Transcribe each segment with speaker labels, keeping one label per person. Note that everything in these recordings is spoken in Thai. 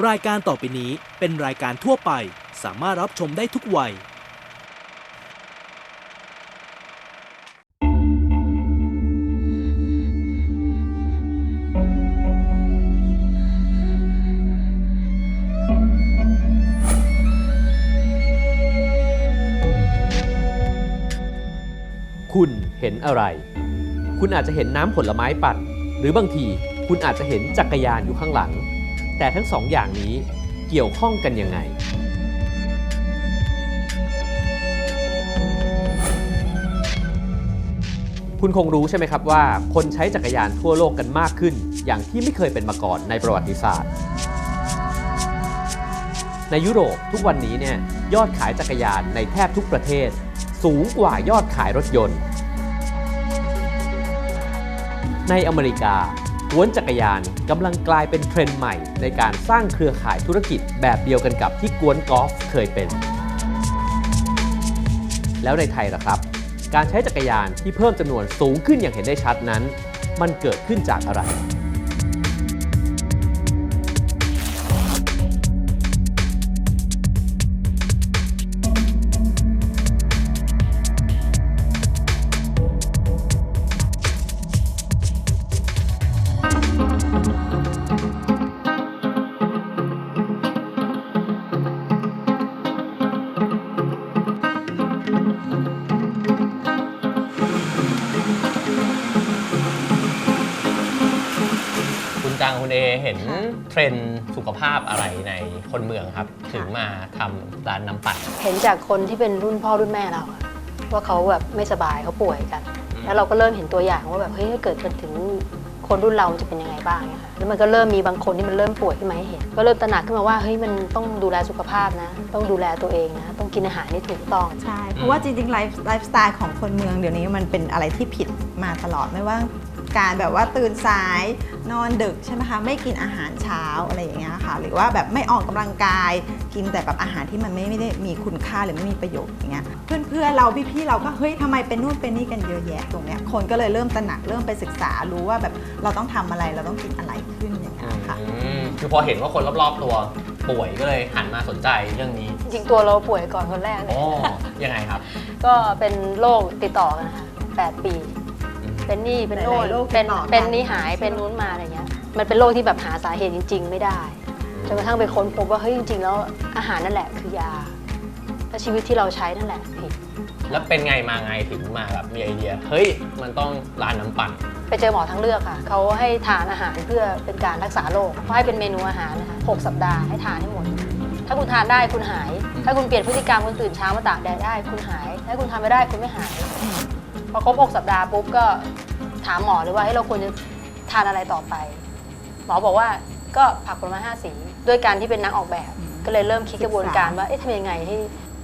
Speaker 1: รายการต่อไปนี้เป็นรายการทั่วไป สามารถรับชมได้ทุกวัย
Speaker 2: คุณเห็นอะไร คุณอาจจะเห็นน้ำผลไม้ปั่น หรือบางทีคุณอาจจะเห็นจักรยานอยู่ข้างหลัง แต่ทั้งสองอย่างนี้เกี่ยวข้องกันยังไง คุณคงรู้ใช่ไหมครับว่า คนใช้จักรยานทั่วโลกกันมากขึ้น อย่างที่ไม่เคยเป็นมาก่อนในประวัติศาสตร์ ในยุโรปทุกวันนี้เนี่ยยอดขายจักรยานในแทบทุกประเทศ สูงกว่ายอดขายรถยนต์ ในอเมริกา กวนจักรยานกำลังกลายเป็นเทรนด์ใหม่ ในการสร้างเครือข่ายธุรกิจแบบเดียวกันกับที่กวนกอล์ฟเคยเป็น แล้วในไทยล่ะครับ การใช้จักรยานที่เพิ่มจำนวนสูงขึ้นอย่างเห็นได้ชัดนั้น มันเกิดขึ้นจากอะไร
Speaker 3: คุณจังคุณเอเห็นเทรนด์สุขภาพอะไรในคนเมืองครับ ถึงมาทำร้านน้ำปั่น
Speaker 4: เห็นจากคนที่เป็นรุ่นพ่อรุ่นแม่เราอะว่าเขาแบบไม่สบายเขาป่วยกัน
Speaker 3: อืม
Speaker 4: แล้วเราก็เริ่มเห็นตัวอย่างว่าแบบเฮ้ยถ้าเกิดมันถึง คนรุ่นเราจะเป็นยังไงบ้างเนี่ยค่ะแล้วมันก็เริ่มมีบางคนที่มันเริ่มป่วยขึ้นมาให้เห็น ก็เริ่มตระหนักขึ้นมาว่าเฮ้ยมันต้องดูแลสุขภาพนะ ต้องดูแลตัวเองนะ ต้องกินอาหารที่ถูกต้อง
Speaker 5: ใช่ เพราะว่าจริงๆไลฟ์ไลฟ์สไตล์ของคนเมืองเดี๋ยวนี้มันเป็นอะไรที่ผิดมาตลอดไม่ว่า การแบบว่าตื่นสายนอนดึกใช่ไหมคะไม่กินอาหารเช้าอะไรอย่างเงี้ยค่ะ หรือว่าแบบไม่ออกกำลังกาย กินแต่แบบอาหารที่มันไม่ไม่ได้มีคุณค่าหรือไม่มีประโยชน์อย่างเงี้ยเพื่อนๆเราพี่ๆเราก็เฮ้ยทำไมเป็นนู่นเป็นนี่กันเยอะแยะตรงเนี้ยคนก็เลยเริ่มตระหนักเริ่มไปศึกษารู้ว่าแบบเราต้องทำอะไรเราต้องกินอะไรขึ้นอย่างเงี้ยค่ะ
Speaker 3: อืมคือพอเห็นว่าคนรอบๆตัวป่วยก็เลยหันมาสนใจเรื่องนี้
Speaker 4: จริงๆตัวเราป่วยก่อนคนแรกเลย
Speaker 3: โอ้ยังไงครับ
Speaker 4: ก็เป็นโรคติดต่อกันนะคะแปดปี
Speaker 3: อืม
Speaker 4: เป็นนี่เป็นโน่น
Speaker 5: หลายๆโรค
Speaker 4: เป็น
Speaker 5: ติดต่อกัน
Speaker 4: เป็นนี่หายเป็นนู้นมาอะไรเงี้ย มันเป็นโรคที่แบบหาสาเหตุจริง ๆ ไม่ได้จนกระทั่งไปค้นพบว่าเฮ้ยจริง ๆ แล้วอาหารนั่นแหละคือยาและชีวิตที่เราใช้นั่นแหละผิด
Speaker 3: แล้วเป็นไงมาไงถึงมาแบบมีไอเดีย เฮ้ย มันต้องร้านน้ำปั่น
Speaker 4: ไปเจอหมอทางเลือกค่ะ เขาให้ทานอาหารเพื่อเป็นการรักษาโรคเขาให้เป็นเมนูอาหารนะคะหกสัปดาห์ให้ทานให้หมด ถ้าคุณทานได้คุณหาย ถ้าคุณเปลี่ยนพฤติกรรมคุณตื่นเช้ามาตากแดดได้คุณหาย ถ้าคุณทำไม่ได้คุณไม่หาย พอครบ 6 สัปดาห์ปุ๊บก็ถามหมอเลยว่าให้เราควรจะทานอะไรต่อไป หมอบอกว่าก็ผักผลไม้ห้าสี ด้วยการที่เป็นนักออกแบบ ก็เลยเริ่มคิดกระบวนการว่าเอ๊ะทำยังไงให้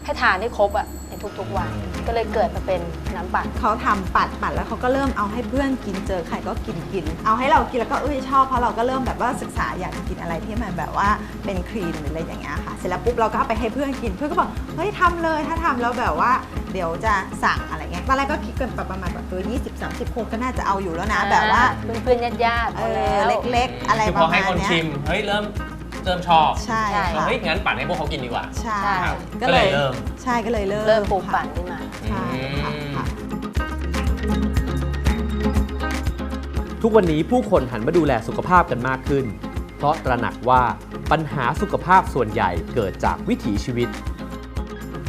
Speaker 4: ให้ทานให้ครบอะในทุกๆวัน ก็เลยเกิดมาเป็นน้ำปั่น
Speaker 5: เขาทำปัดปัดแล้วเขาก็เริ่มเอาให้เพื่อนกินเจอใครก็กินกิน เอาให้เรากินแล้วก็เอ้ยชอบเพราะเราก็เริ่มแบบว่าศึกษาอยากกินอะไรที่มันแบบว่าเป็นครีนหรืออะไรอย่างเงี้ยค่ะ เสร็จแล้วปุ๊บเราก็เอาไปให้เพื่อนกินเพื่อนก็บอกเฮ้ยทำเลยถ้าทำแล้วแบบว่า เดี๋ยวจะสั่งอะไรเงี้ยตอนแรกก็คิดกันแบบประมาณแบบตัว20 30คนก็น่าจะเอาอยู่แล้วนะ แบบว่า
Speaker 4: เพื่อนๆญาติๆ
Speaker 5: เอ
Speaker 4: เอาแล้
Speaker 5: อ
Speaker 4: ว
Speaker 5: เล็กๆ อะไร
Speaker 3: คือ
Speaker 5: ป
Speaker 3: พอ
Speaker 5: ระ
Speaker 3: ให้
Speaker 5: มาณ
Speaker 3: คน
Speaker 5: เนี้ย
Speaker 3: ชิม เฮ้ย เริ่มเริ่มชอบ
Speaker 5: ใช่
Speaker 4: ใช่
Speaker 5: ค่ะ
Speaker 3: เฮ้ย งั้นปั่นให้พวกเขากินดีกว่า
Speaker 5: ใช่
Speaker 4: ใช่
Speaker 3: ก็เลยเริ่ม
Speaker 5: ใช่ก็เลยเริ่ม
Speaker 4: เริ่มปลูก
Speaker 5: ค่ะ
Speaker 4: ปั่นขึ้นมา
Speaker 5: ใช่ค่ะค่ะ
Speaker 2: ทุกวันนี้ผู้คนหันมาดูแลสุขภาพกันมากขึ้น เพราะตระหนักว่าปัญหาสุขภาพส่วนใหญ่เกิดจากวิถีชีวิต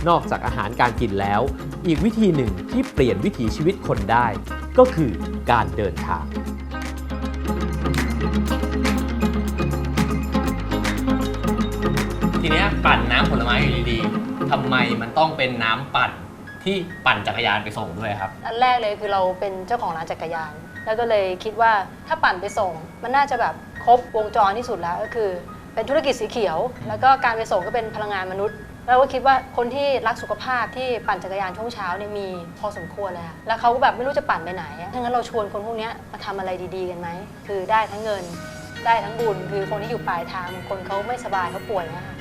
Speaker 2: นอกจากอาหารการกินแล้ว อีกวิธีหนึ่งที่เปลี่ยนวิถีชีวิตคนได้ ก็คือการเดินทาง
Speaker 3: ทีเนี้ยปั่นน้ำผลไม้อยู่ดีๆทำไมมันต้องเป็นน้ำปั่นที่ปั่นจักรยานไปส่งด้วยครับ
Speaker 4: อันแรกเลยคือเราเป็นเจ้าของร้านจักรยาน แล้วก็เลยคิดว่าถ้าปั่นไปส่ง มันน่าจะแบบครบวงจรที่สุดแล้วก็คือ เป็นธุรกิจสีเขียว แล้วก็การไปส่งก็เป็นพลังงานมนุษย์ แล้วก็คิดว่าคนที่รักสุขภาพที่ปั่นจักรยานช่วงเช้าเนี่ยมีพอสมควรเลยค่ะแล้วเขาก็แบบไม่รู้จะปั่นไปไหนอะถ้างั้นเราชวนคนพวกเนี้ยมาทำอะไรดีๆกันไหม คือได้ทั้งเงินได้ทั้งบุญ คือคนที่อยู่ปลายทางบางคนเขาไม่สบายเขาป่วยนะคะ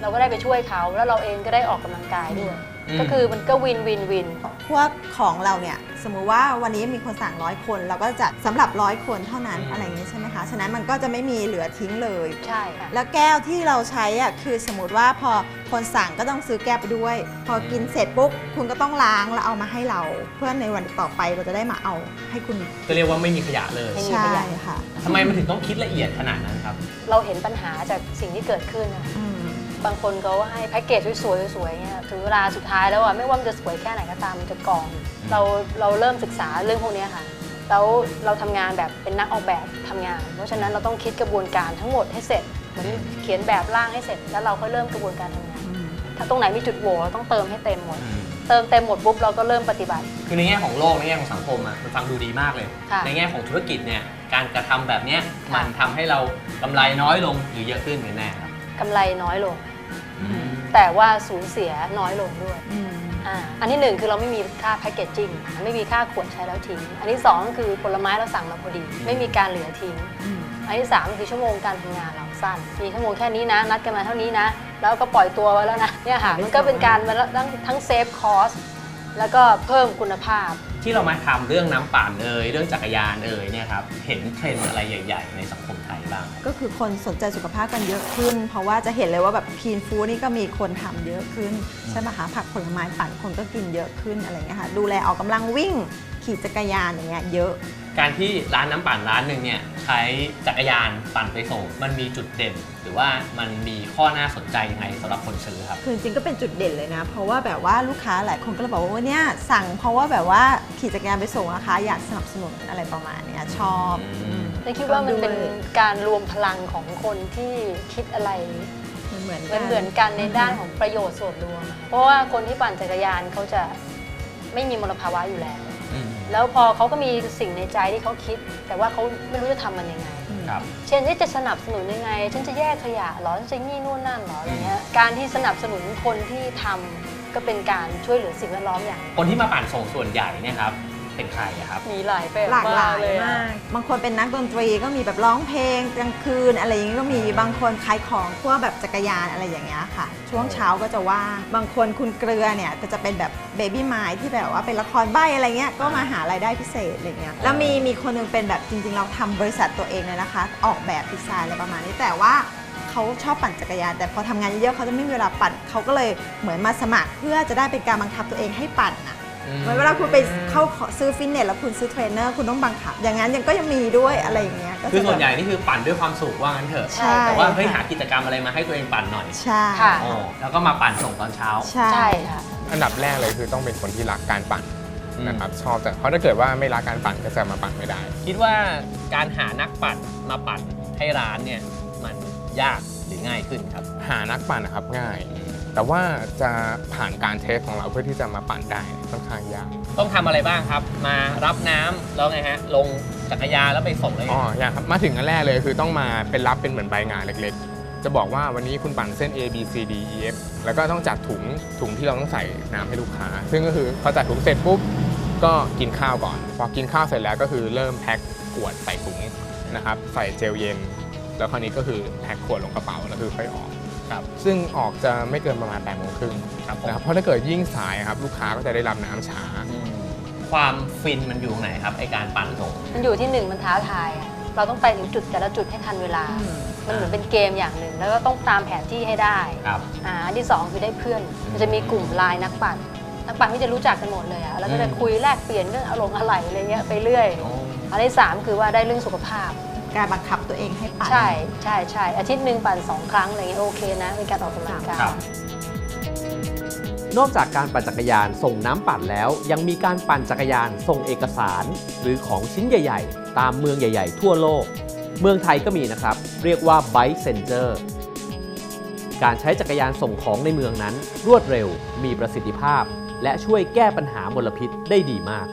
Speaker 4: เราก็ได้ไปช่วยเขาแล้วเราเองก็ได้ออกกำลังกายด้วย ก็คือมันก็วินวินวิน
Speaker 5: พวกของเราเนี่ยสมมุติว่าวันนี้มีคนสั่งร้อยคน เราก็จะสำหรับร้อยคนเท่านั้น
Speaker 3: อืม
Speaker 5: อะไรอย่างนี้ใช่ไหมคะ ฉะนั้นมันก็จะไม่มีเหลือทิ้งเลย
Speaker 4: ใช่ค่ะ
Speaker 5: แล้วแก้วที่เราใช้อะคือสมมติว่าพอคนสั่งก็ต้องซื้อแก้วไปด้วย พอกินเสร็จปุ๊บคุณก็ต้องล้างแล้วเอามาให้เรา เพื่อในวันต่อไปเราจะได้มาเอาให้คุณ
Speaker 3: ก็เรียกว่าไม่มีขยะเลย
Speaker 4: ไม่มี
Speaker 5: ใช่
Speaker 4: ขยะ
Speaker 5: ค่ะ
Speaker 3: ทำไมมันถึงต้องคิดละเอียดขนาดนั้นครับ
Speaker 4: เราเห็นปัญหาจากสิ่งที่เกิดขึ้นนะ
Speaker 5: อืม
Speaker 4: บางคนเขาให้แพ็กเกจสวยๆสวยๆเนี่ยถึงเวลาสุดท้ายแล้วอะไม่ว่ามันจะสวยแค่ไหนก็ตามมันจะกองเราเราเริ่มศึกษาเรื่องพวกเนี้ยค่ะแล้วเราทำงานแบบเป็นนักออกแบบทำงาน เพราะฉะนั้นเราต้องคิดกระบวนการทั้งหมดให้เสร็จเหมือนเขียนแบบร่างให้เสร็จ แล้วเราก็เริ่มกระบวนการทำงาน ถ้าตรงไหนมีจุดโหว่เราต้องเติมให้เต็มหมด เติมเต็มหมดปุ๊บเราก็เริ่มปฏิบัติ
Speaker 3: คือในแง่ของโลกในแง่ของสังคมอะมันฟังดูดีมากเลย
Speaker 4: ค่ะ
Speaker 3: ในแง่ของธุรกิจเนี่ยการกระทำแบบเนี้ย
Speaker 4: ค่ะ
Speaker 3: มันทำให้เรากำไรน้อยลงหรือเยอะขึ้นกันแน่ครับ
Speaker 4: กำไรน้อยลง แต่ว่าสูญเสียน้อยลงด้วย
Speaker 5: อืม
Speaker 4: อ่าอันที่หนึ่งคือเราไม่มีค่าแพคเกจจิ้งไม่มีค่าขวดใช้แล้วทิ้ง อันที่สองคือผลไม้เราสั่งมาพอดี ไม่มีการเหลือทิ้ง
Speaker 5: อืม
Speaker 4: อันที่สามคือชั่วโมงการทำงานเราสั้น มีชั่วโมงแค่นี้นะ นัดกันมาเท่านี้นะ แล้วก็ปล่อยตัวไว้แล้วนะ เนี่ยค่ะ มันก็เป็นการมาทั้งทั้งเซฟคอสแล้วก็เพิ่มคุณภาพ
Speaker 3: ที่เรามาทำเรื่องน้ำปั่นเอ่ยเรื่องจักรยานเอ่ยเนี่ยครับ เห็นเทรนด์อะไรใหญ่ ๆ ในสังคมไทย บ้าง
Speaker 5: ก็คือคนสนใจสุขภาพกันเยอะขึ้น เพราะว่าจะเห็นเลยว่าแบบพีนฟู้ดนี่ก็มีคนทำเยอะขึ้นใช่ไหมคะผักผลไม้ปั่นคนก็กินเยอะขึ้นอะไรเงี้ยค่ะดูแลออกกำลังวิ่งขี่จักรยานอย่างเงี้ยเยอะ
Speaker 3: การที่ร้านน้ำปั่นร้านหนึ่งเนี่ยใช้จักรยานปั่นไปส่ง มันมีจุดเด่น หรือว่ามันมีข้อน่าสนใจยังไงสำหรับคนซื้อครับ
Speaker 5: คือจริงๆก็เป็นจุดเด่นเลยนะ เพราะว่าแบบว่าลูกค้าหลายคนก็เลยบอกว่าเนี่ยสั่งเพราะว่าแบบว่าขี่จักรยานไปส่งนะคะอยากสนับสนุนอะไรประมาณเนี้ยชอบ
Speaker 3: อืม
Speaker 5: อืม
Speaker 4: ไม่คิดว่ามันเป็น
Speaker 5: ด้วย
Speaker 4: การรวมพลังของคนที่คิดอะไร
Speaker 5: เหมือน
Speaker 4: เหมือนเหมือนกันในด้านของประโยชน์ส่วนรวม เพราะว่าคนที่ปั่นจักรยานเขาจะไม่มีมลภาวะอยู่แล้ว
Speaker 3: อืม
Speaker 4: แล้วพอเขาก็มีสิ่งในใจที่เขาคิด แต่ว่าเขาไม่รู้จะทำมันยังไง
Speaker 3: ครับ
Speaker 4: เช่นที่จะสนับสนุนยังไง ฉันจะแยกขยะเหรอฉันจะนี่นู่นนั่นเหรออะไรเงี้ยการที่สนับสนุนคนที่ทำก็เป็นการช่วยเหลือสิ่งแวดล้อมอย่างหนึ่ง
Speaker 3: คนที่มาปั่นส่งส่วนใหญ่เนี่ยครับ เป็นใครอะครับ
Speaker 4: มีหลายแบบ
Speaker 5: หลากหลาย
Speaker 4: เลยอะ
Speaker 5: มาก บางคนเป็นนักดนตรีก็มีแบบร้องเพลงกลางคืนอะไรอย่างนี้ก็มี บางคนขายของพวกแบบจักรยานอะไรอย่างเงี้ยค่ะ ช่วงเช้าก็จะว่าง บางคนคุณเกลือเนี่ยก็จะเป็นแบบเบบี้ไม้ที่แบบว่าเป็นละครใบ้อะไรเงี้ย ก็มาหารายได้พิเศษอะไรเงี้ย แล้วมีมีคนหนึงเป็นแบบจริง ๆ เราทำบริษัทตัวเองเลยนะคะ ออกแบบดีไซน์อะไรประมาณนี้ แต่ว่าเขาชอบปั่นจักรยาน แต่พอทำงานเยอะๆเขาจะไม่มีเวลาปั่นเขาก็เลยเหมือนมาสมัครเพื่อจะได้เป็นการบังคับตัวเองให้ปั่นอะ เหมือนเวลาคุณไปเข้าซื้อฟิตเนสแล้วคุณซื้อเทรนเนอร์คุณต้องบังคับ อย่างนั้นยังก็ยังมีด้วยอะไรอย่างเงี้ยก็จะ
Speaker 3: คือส่วนใหญ่นี่คือปั่นด้วยความสุขว่างั้นเถอะ
Speaker 5: ใช่
Speaker 3: แต่ว่าเฮ้ยหา
Speaker 5: ค่ะ
Speaker 3: กิจกรรมอะไรมาให้ตัวเองปั่นหน่อย
Speaker 5: ใช่
Speaker 4: ค่ะ
Speaker 3: อ๋อแล้วก็มาปั่นส่งตอนเช้า
Speaker 5: ใช่
Speaker 4: ใช่ค่ะ
Speaker 6: อันดับแรกเลยคือต้องเป็นคนที่รักการปั่น
Speaker 3: อืม
Speaker 6: นะครับชอบแต่เพราะถ้าเกิดว่าไม่รักการปั่นก็จะมาปั่นไม่ได้
Speaker 3: คิดว่าการหานักปั่นมาปั่นให้ร้านเนี่ยมันยากหรือง่ายขึ้นครับ
Speaker 6: หานักปั่นนะครับง่าย แต่ว่าจะผ่านการเทสของเราเพื่อที่จะมาปั่นได้ค่อนข้างยาก
Speaker 3: ต้องทำอะไรบ้างครับ มารับน้ำแล้วไงฮะ ลงจักรยานแล้วไปส่งเลย
Speaker 6: อ๋อยากครับมาถึงอันแรกเลยคือต้องมาเป็นรับเป็นเหมือนใบงานเล็กๆ จะบอกว่าวันนี้คุณปั่นเส้น A B C D E F แล้วก็ต้องจัดถุงถุงที่เราต้องใส่น้ำให้ลูกค้า ซึ่งก็คือพอจัดถุงเสร็จปุ๊บก็กินข้าวก่อน พอกินข้าวเสร็จแล้วก็คือเริ่มแพ็คขวดใส่ถุงนะครับใส่เจลเย็น แล้วคราวนี้ก็คือแพ็คขวดลงกระเป๋าแล้วคือค่อยออก
Speaker 3: ครับ
Speaker 6: ซึ่งออกจะไม่เกินประมาณ8โมงครึ่ง
Speaker 3: ครับผม
Speaker 6: นะครับเพราะถ้าเกิดยิ่งสายครับลูกค้าก็จะได้รับน้ำช้า
Speaker 3: อืมความฟินมันอยู่ตรงไหนครับไอการปั่นส่ง
Speaker 4: มันอยู่ที่หนึ่งมันท้าทายอะเราต้องไปถึงจุดแต่ละจุดให้ทันเวลา มันเหมือนเป็นเกมอย่างหนึ่ง แล้วก็ต้องตามแผนที่ให้ได้
Speaker 3: ครับ
Speaker 4: อ่าอันที่สองคือได้เพื่อน มันจะมีกลุ่มไลน์นักปั่น นักปั่นที่จะรู้จักกันหมดเลยอะแล้วก็จะ
Speaker 3: อืม
Speaker 4: คุยแลกเปลี่ยนเรื่องอารมณ์อะไรอะไรเงี้ยไปเรื่อย อันที่สามคือว่าได้เรื่องสุขภาพ
Speaker 5: การบังคับตัวเองให้ปั่น
Speaker 4: ใช่ใช่ใช่อาทิตย์หนึ่งปั่นสองครั้งอะไรเงี้ยโอเคนะเป็นการออกกำลังกาย
Speaker 3: ครับ
Speaker 2: นอกจากการปั่นจักรยานส่งน้ำปั่นแล้ว ยังมีการปั่นจักรยานส่งเอกสาร หรือของชิ้นใหญ่ ๆ ตามเมืองใหญ่ ๆ ทั่วโลก เมืองไทยก็มีนะครับ เรียกว่า Bike Center การใช้จักรยานส่งของในเมืองนั้น รวดเร็ว มีประสิทธิภาพ และช่วยแก้ปัญหามลพิษได้ดีมาก